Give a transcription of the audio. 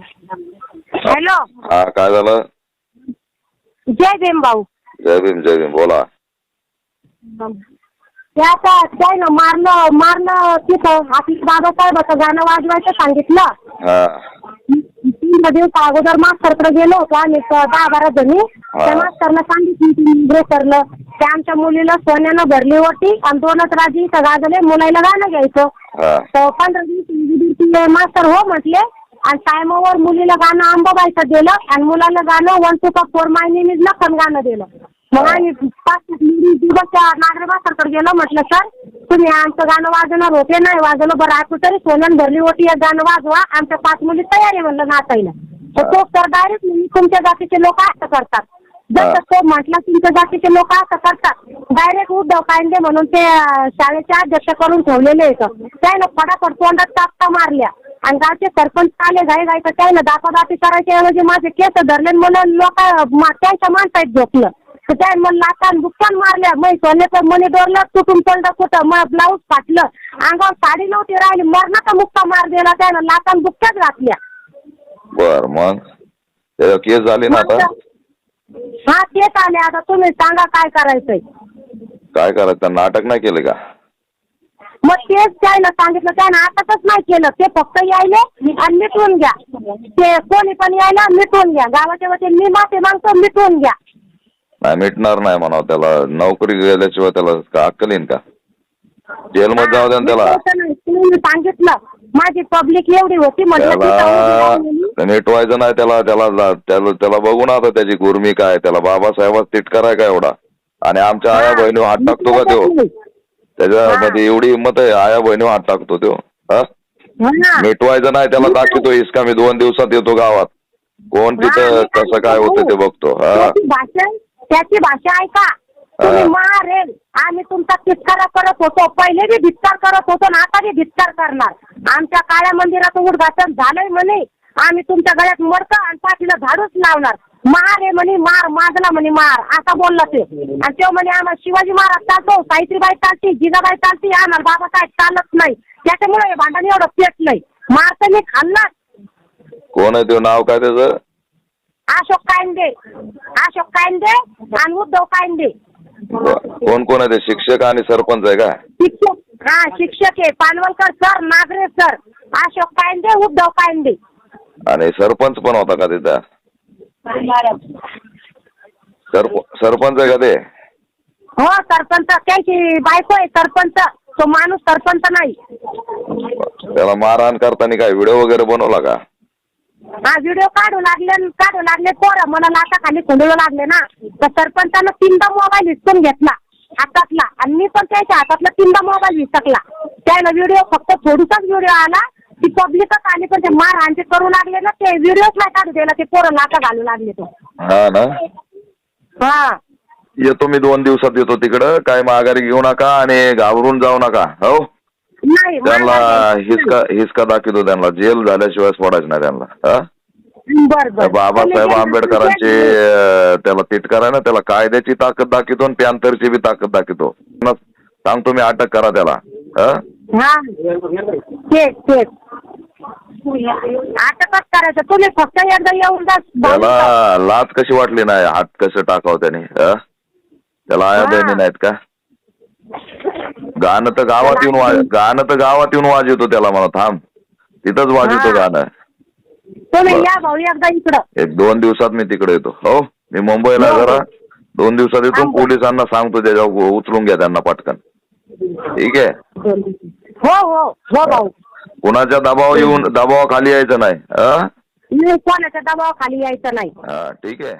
Hello. हा काय झालं? जय भीम भाऊ. जय भीम जय भीम बोला. ते आता काय ना मारलं मारलं तिथं आपल्या बाबासाहेबाचं गाणं वाजवायचं सांगितलं. हा. तीन दिवस अगोदर मास्तरकडे गेलो होतो आम्ही स- दहा बारा जणी. त्या मास्तरला सांगितलं सरलं ते आमच्या मुलीला सोन्यानं भरली होती आणि दोनच राजी इथं गाजले मुलाला गाणं घ्यायचं. हा. तर पंधरा दिवस मास्तर हो म्हटले आणि टायमावर मुलीला गाणं अंबाबाईचं दिलं आणि मुलाला गाणं वन टू का फोर मायने लखन गाणं दिलं. मग आम्ही पाच दिवस त्या नागरे मास्तरकडे गेलो म्हटलं सर तुम्ही आमचं गाणं वाजवणार होते नाही वाजवलं बरं आता तरी सोन्यान भरली होती एक गाणं वाजवा आमच्या पाच मुली तयार आहे म्हणलं नाचायला. तर तो सर डायरेक्ट तुमच्या जातीचे लोक असं करतात. जसं तो म्हटलं तुमच्या जातीचे लोक असं करतात. डायरेक्ट उद्धव कायदे म्हणून ते शाळेचे अध्यक्ष करून ठेवलेले आहेत. त्यानं फटाफट तोंडात चापटा मारल्या. आणि गावचे सरपंच आले घाई घाई तर त्यानं दापादापी करायच्या ऐवजी माझे केस धरले मला लोक त्यांच्या माणसात झोपलं. तर त्या मला लातान बुक्कान मारल्या. मै सोने तर मनी डोरलं तुटून पडलं कुठं मग ब्लाऊज फाटलं. अंगावर साडी नव्हती राहिली मरणाचा मुक्का मार दिला त्यानं लातान बुक्क्याच घातल्या. बर मग? केस झाली ना आता? हा तेच आले. आता तुम्ही सांगा काय करायचंय. काय करायचं? नाटक नाही केलं का? मग तेच त्याला सांगितलं त्यानं आताच नाही केलं. ते फक्त यायले आणि मिटवून घ्या. ते कोणी पण यायला मिटवून घ्या. गावाच्या वतीने मी माफी मागतो मिटवून घ्या. नाही मिटणार नाही म्हणावं त्याला. नोकरी गेल्याशिवाय त्याला का अक्कल येईन का? जेलमध्ये जाऊ द्या ना त्याला. मिटवायचं नाही. तुम्ही सांगितलं. माझी पब्लिक एवढी होती म्हटलं तिथं उभी त्याला. मिटवायचं नाही त्याला. त्याला त्याला त्याला बघू ना आता त्याची गुरमी काय. त्याला बाबासाहेबात तिटकाराय का एवढा? आणि आमच्या आया बहिणी हात टाकतो का तो? त्याच्यामध्ये एवढी हिंमत आहे आया बहिणी हात टाकतो तो हा? ना. मिटवायचं नाही त्याला दाखवतो इसका मी दोन दिवसात येतो गावात. कोण तिथं कसं काय होतं ते बघतो. हा. त्याची भाषा त्याची भाषा ऐका. तुम्ही मारेल. आम्ही तुमचा तिस्कारा करत होतो. पहिले बी धिक्कार करत होतो आणि आता बी धिक्कार करणार. आमच्या काळ्या मंदिराचं उद्घाटन झालंय म्हणे. आम्ही तुमच्या गळ्यात मडकं आणि पाठीला झाडूच लावणार. मार आहे म्हणे मार माजला म्हणे मार. असा बोलला ते. आणि तो म्हणे आम्हाला शिवाजी महाराज चालतो. सावित्रीबाई चालती जिजाबाई चालती. आम्हाला बाबासाहेब चालत नाही. त्याच्यामुळे हे भांडण एवढं पेटलंय मार तर मी खाल्लाच. कोण आहे ते? नाव काय त्याचं? अशोक कायंदे. अशोक कायंदे आणि उद्धव कायंदे. कोण कोण आहे ते? शिक्षक आणि सरपंच आहे का? शिक्षक. हा शिक्षक आहे. Panvalkar sir Nagare sir. Ashok Kayande Uddhav Kayande. आणि सरपंच पण होता का तिथं? सरप सरपंच आहे का ते? हो सरपंच. त्याची बायको आहे सरपंच. तो माणूस सरपंच नाही. त्याला मारहाण करताना काय व्हिडिओ वगैरे बनवला का? हा व्हिडिओ काढू लागले काढू लागले. पोरं मला लाटा खाली खुंडू लागले ना. तर सरपंचानं तीनदा मोबाईल हिसकून घेतला हातातला. आणि मी पण त्याच्या हातातला तीनदा मोबाईल हिसकला त्यानं व्हिडिओ फक्त थोडूसाच व्हिडिओ आला. ती पब्लिकच आली पण ते मारहाणचे करू लागले ना ते व्हिडिओच नाही काढू द्यायला ते पोरं लाटा घालू लागले तो. हा ना? हा. येतो मी दोन दिवसात येतो तिकडं. काय माघारी घेऊ नका आणि घाबरून जाऊ नका हो? नाही त्यांना हिसका हिसका दाखवतो त्यांना. जेल झाल्याशिवाय सोडायचं नाही त्यांना हा? बर त्या बर बाबासाहेब आंबेडकरांची अं, त्याला तिटकार आहे ना त्याला कायद्याची ताकद दाखवतो आणि पॅन्थरची बी ताकद दाखवतो. न- सांगतो मी अटक करा त्याला हा? हा. तेच तेच आता कसं करायचं? तुम्ही फक्त एकदा येऊन जा. त्याला लाच कशी वाटली नाही? हात कसं टाकाव त्याने? त्याला आया. बहिणी नाहीत का? गाणं तर गावात येऊन वाज गाणं तर गावात येऊन वाजवतो त्याला मला थांब. तिथंच वाजवतो. गाणं. तुम्ही बरं. या भाऊ एकदा इकडं. एक दोन दिवसात मी तिकडे येतो. हो मी मुंबईला हो. जरा दोन दिवसात येतो. पोलिसांना सांगतो त्याच्यावर उचलून घ्या त्यांना पटकन. ठीक आहे? हो हो. हो भाऊ. कुणाच्या दबाव येऊन दबावाखाली यायचं नाही हा? कोणाच्या दबावाखाली यायचं नाही. हा ठीक आहे.